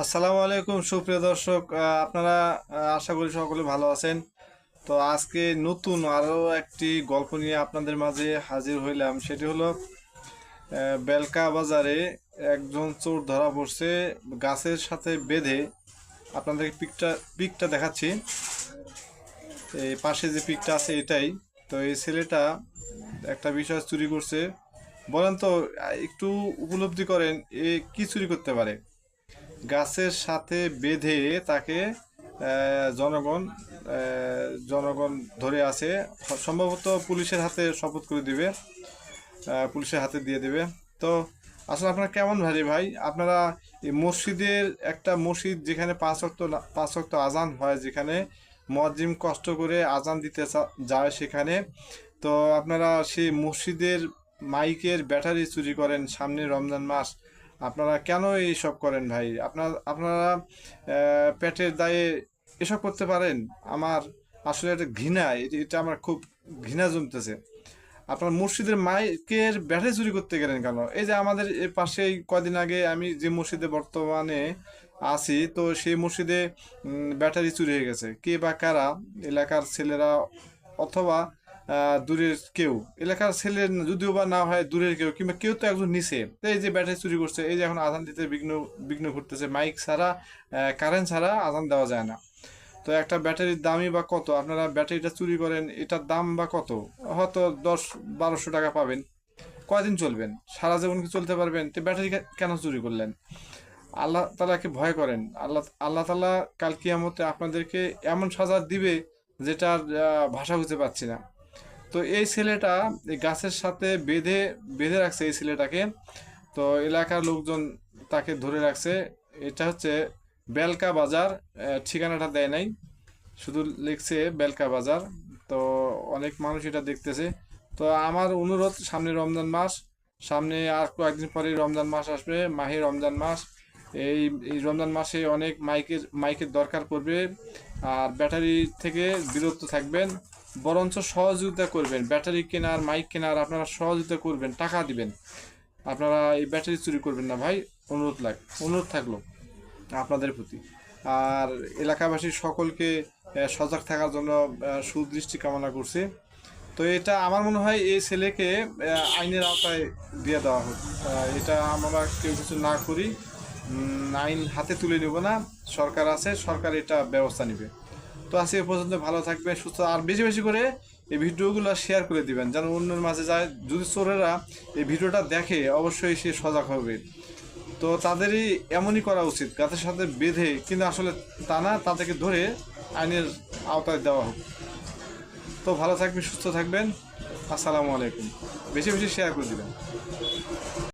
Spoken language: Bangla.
আসসালামু আলাইকুম, সুপ্রিয় দর্শক। আপনারা আশা করি সকলে ভালো আছেন। তো আজকে নতুন আরও একটি গল্প নিয়ে আপনাদের মাঝে হাজির হইলাম। সেটি হলো বেলকা বাজারে একজন চোর ধরা পড়ছে, গাছের সাথে বেঁধে। আপনাদেরকে পিকটা পিকটা দেখাচ্ছি। এই পাশে যে পিকটা আছে এটাই। তো এই ছেলেটা একটা বিষয় চুরি করছে। বলেন তো একটু উপলব্ধি করেন, এ কি চুরি করতে পারে? গাছের সাথে বেঁধে তাকে জনগণ জনগণ ধরে আছে। সম্ভবত পুলিশের হাতে শপথ করে দিবে পুলিশের হাতে দিয়ে দেবে। তো আসলে আপনারা কেমন ভারী ভাই? আপনারা এই মসজিদের একটা মসজিদ যেখানে পাঁচ অক্ত পাঁচ অক্ত আজান হয়, যেখানে মজিম কষ্ট করে আজান দিতে যায় সেখানে। তো আপনারা সেই মসজিদের মাইকের ব্যাটারি চুরি করেন সামনে রমজান মাস। আপনারা কেন এইসব করেন ভাই? আপনার, আপনারা পেটের দায়ে এসব করতে পারেন? আমার আসলে এটা ঘৃণা, এটা আমার খুব ঘৃণা জমতেছে। আপনার মসজিদের মাইকের ব্যাটারি চুরি করতে গেলেন কেন? এই যে আমাদের এর পাশেই কয়দিন আগে আমি যে মসজিদে বর্তমানে আছি, তো সেই মসজিদে ব্যাটারি চুরি হয়ে গেছে। কে বা কারা, এলাকার ছেলেরা অথবা দূরের কেউ। এলাকার ছেলে যদিও বা না হয় দূরের কেউ, কিংবা কেউ তো একজন নিচে। এই যে ব্যাটারি চুরি করছে, এই যে এখন আজান দিতে বিঘ্ন বিঘ্ন ঘটতেছে মাইক ছাড়া কারেন্ট ছাড়া আজান দেওয়া যায় না। তো একটা ব্যাটারির দামই বা কত? আপনারা ব্যাটারিটা চুরি করেন, এটার দাম বা কত? হয়তো দশ, বারোশো টাকা পাবেন। কয়দিন চলবেন? সারা জীবন কি চলতে পারবেন? তো ব্যাটারি কেন চুরি করলেন? আল্লাহ তালাকে ভয় করেন। আল্লাহ আল্লাহ তালা কাল আপনাদেরকে এমন সাজা দিবে যেটার ভাষা বুঝতে পারছি না। তো এই ছেলেটা এই গাছের সাথে বেঁধে বেঁধে রাখছে এই ছেলেটাকে। তো এলাকার লোকজন তাকে ধরে রাখছে। এটা হচ্ছে বেলকা বাজার ঠিকানাটা দেয় নাই। শুধু লিখছে বেলকা বাজার। তো অনেক মানুষ এটা দেখতেছে। তো আমার অনুরোধ, সামনে রমজান মাস, সামনে আর কয়েকদিন পরে রমজান মাস আসবে, মাহে রমজান মাস। এই এই রমজান মাসে অনেক মাইকের মাইকের দরকার পড়বে। আর ব্যাটারি থেকে বিরত থাকবেন। বরঞ্চ সহযোগিতা করবেন। ব্যাটারি কেনার, মাইক কেনার আপনারা সহযোগিতা করবেন, টাকা দিবেন। আপনারা এই ব্যাটারি চুরি করবেন না ভাই, অনুরোধ লাগ, অনুরোধ থাকল আপনাদের প্রতি। আর এলাকাবাসীর সকলকে সজাগ থাকার জন্য সুদৃষ্টি কামনা করছি। তো এটা আমার মনে হয় এই ছেলেকে আইনের আওতায় দিয়ে দেওয়া হোক। এটা আমরা কেউ কিছু না করি। আইন হাতে তুলে নেব না। সরকার আছে, সরকার এটা ব্যবস্থা নেবে। তো আজকে পর্যন্ত ভালো থাকবেন, সুস্থ আর বেশি বেশি করে এই ভিডিওগুলো শেয়ার করে দিবেন, যেন অন্যের মাঝে যায়। যদি চোরেরা এই ভিডিওটা দেখে, অবশ্যই সে সজাগ হবে। তো তাদেরই এমনই করা উচিত গাছের সাথে বেঁধে, কিন্তু আসলে তা না, তাদেরকে ধরে আইনের আওতায় দেওয়া হোক। তো ভালো থাকবেন, সুস্থ থাকবেন। আসসালামু আলাইকুম। বেশি বেশি শেয়ার করে দিবেন।